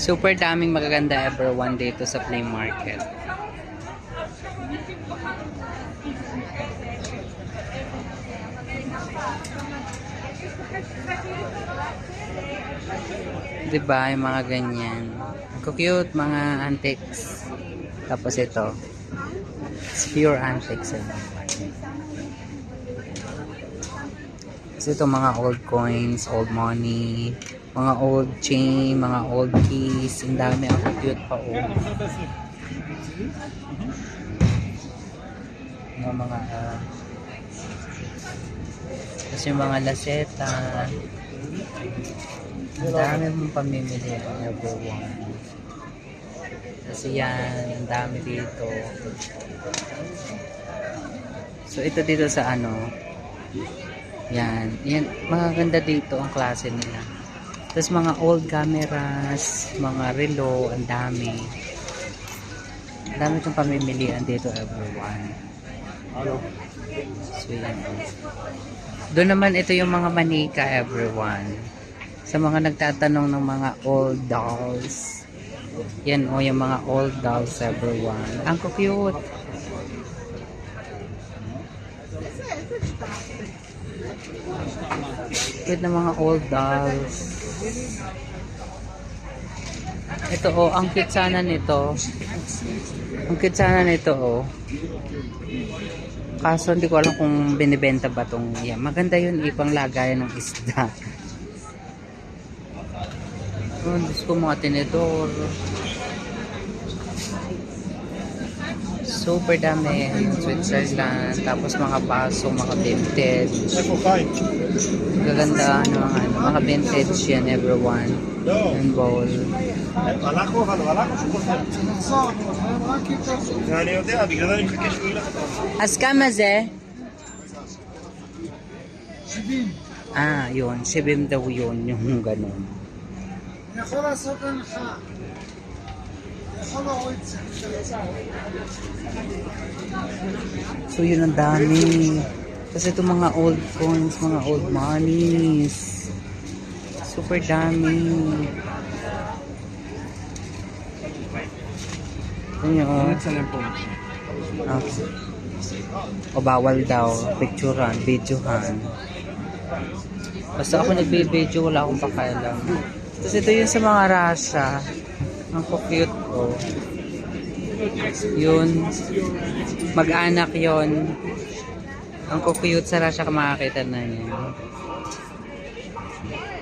Super daming magaganda everyone dito sa flea market. Diba, yung mga ganyan. Cute, mga antiques. Tapos ito. It's pure antiques. Kasi ito mga old coins, old money, mga old chain, mga old keys. Ang dami. Ang cute pa oh. Mga mga ah, tapos yung mga laseta. Ang dami mong pamimili everyone. Kasi yan, ang dami dito. So ito dito sa ano, yan, yan, mga ganda dito ang klase nila. Tapos mga old cameras, mga relo, ang dami. Ang dami kong pamimilian dito everyone. So yan. Doon naman ito yung mga manika everyone. Sa mga nagtatanong ng mga old dolls. Yan o yung mga old dolls everyone. Ang cute. Cute na mga old dolls. Ito oh, ang cute sana nito. Ang cute sana nito oh. Kaso hindi ko alam kung binibenta ba tong yan. Maganda yun ipang lagayan ng isda. Oh, Diyos ko mga tinidor. Super dami. Switzerland. Tapos mga baso, mga vintage. Gaganda ano, mga, ano, mga vintage yan everyone. And bowl. הלכנו, אבל הלכנו שהוא חוזר. אני יודע, בגלל זה אני מחכה שהוא ילך. אז כמה זה? Ah, yun. 70 daw yun. Yung ganun. אני יכול לעשות הנחה. So yun ang dami. Kasi itong mga old coins, mga old monies. Super dami. Ano Ayun o. Ah. O bawal daw. Picturean, videohan. Basta ako nagbibideo, wala akong pakailang. Tapos ito yun sa mga rasa. Ang cute. Oh. Yun. Mag-anak yon. Ang cute. Sara siya kumakakita na yun.